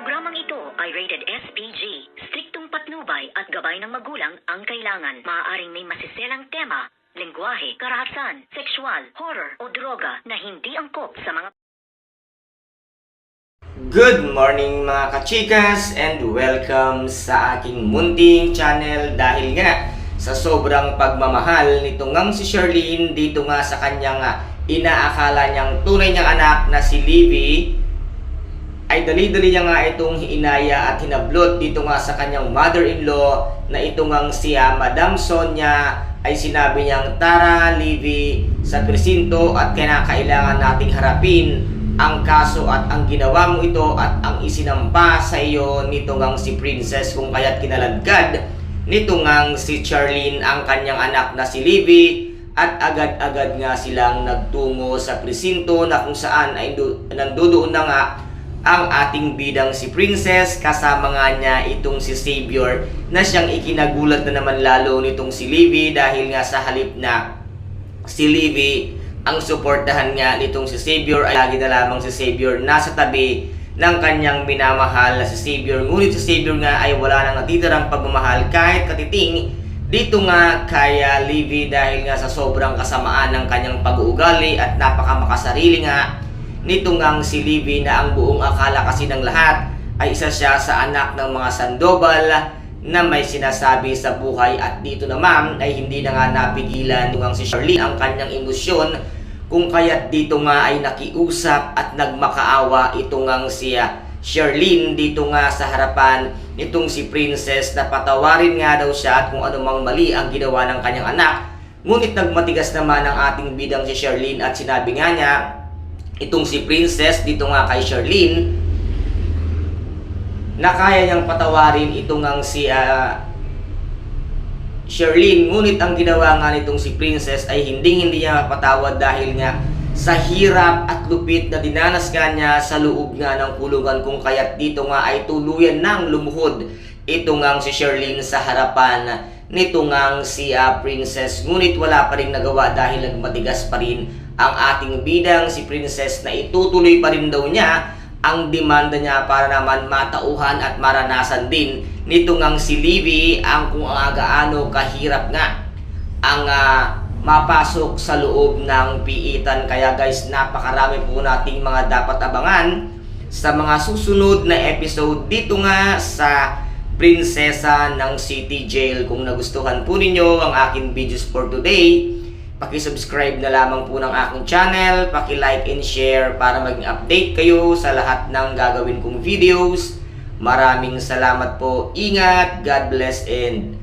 Programang ito ay rated SPG. Striktong patnubay at gabay ng magulang ang kailangan. Maaaring may masiselang tema, lengguwahe, karahasan, sexual, horror o droga na hindi angkop sa mga Good morning mga kachikas and welcome sa aking munting channel dahil nga sa sobrang pagmamahal nito ngang si Charlene dito nga sa kanyang ah, inaakala niyang tunay niyang anak na si Livy ay dali-dali niya nga itong inaya at hinablot dito nga sa kanyang mother-in-law na ito ngang si ah, Madam Sonia ay sinabi niyang tara Livy sa presinto at kinakailangan nating harapin ang kaso at ang ginawa mo ito at ang isinampa sa iyo nito ngang si Princess. Kung kaya't kinaladkad nito ngang si Charlene ang kanyang anak na si Livy at agad-agad nga silang nagtungo sa presinto na kung saan ay do, nandoon na nga ang ating bidang si Princess kasama nga niya itong si Savior na siyang ikinagulat na naman lalo nitong si Livy dahil nga sa halip na si Livy ang suportahan nga nitong si Savior ay lagi na lamang si Savior nasa tabi ng kanyang minamahal na si Savior. Ngunit si Savior nga ay wala nang natitirang pagmamahal kahit katiting dito nga kaya Livy dahil nga sa sobrang kasamaan ng kanyang pag-uugali at napakamakasarili nga nito ngang si Livy na ang buong akala kasi ng lahat ay isa siya sa anak ng mga Sandoval na may sinasabi sa buhay at dito naman ay hindi na nga napigilan nung si Charlene ang kanyang emosyon kung kaya't dito nga ay nakiusap at nagmakaawa ito ngang siya Charlene dito nga sa harapan nitong si Princess. Na patawarin nga daw siya at kung anumang mali ang ginawa ng kanyang anak. Ngunit nagmatigas naman ang ating bidang si Charlene at sinabi nga niya itong si Princess dito nga kay Charlene na kaya niyang patawarin itong ang si ah, Charlene. Ngunit ang ginawa nga nitong si Princess ay hindi hindi niya mapatawad dahil nga sa hirap at lupit na dinanas ka niya sa loob nga ng kulungan kung kaya't dito nga ay tuluyan nang lumuhod ito ngang si Charlene sa harapan nito ngang si ah, Princess. Ngunit wala pa rin nagawa dahil nagmatigas pa rin ang ating bidang. Si Princess na itutuloy pa rin daw niya ang demanda niya para naman matauhan at maranasan din nito ngang si Livy ang kung agaano kahirap nga ang ah, mapasok sa loob ng piitan. Kaya guys napakarami po nating mga dapat abangan sa mga susunod na episode dito nga sa Prinsesa ng City Jail kung nagustuhan po ninyo ang aking videos for today Paki-subscribe na lamang po ng aking channel, paki-like and share para maging update kayo sa lahat ng gagawin kong videos. Maraming salamat po. Ingat, God bless and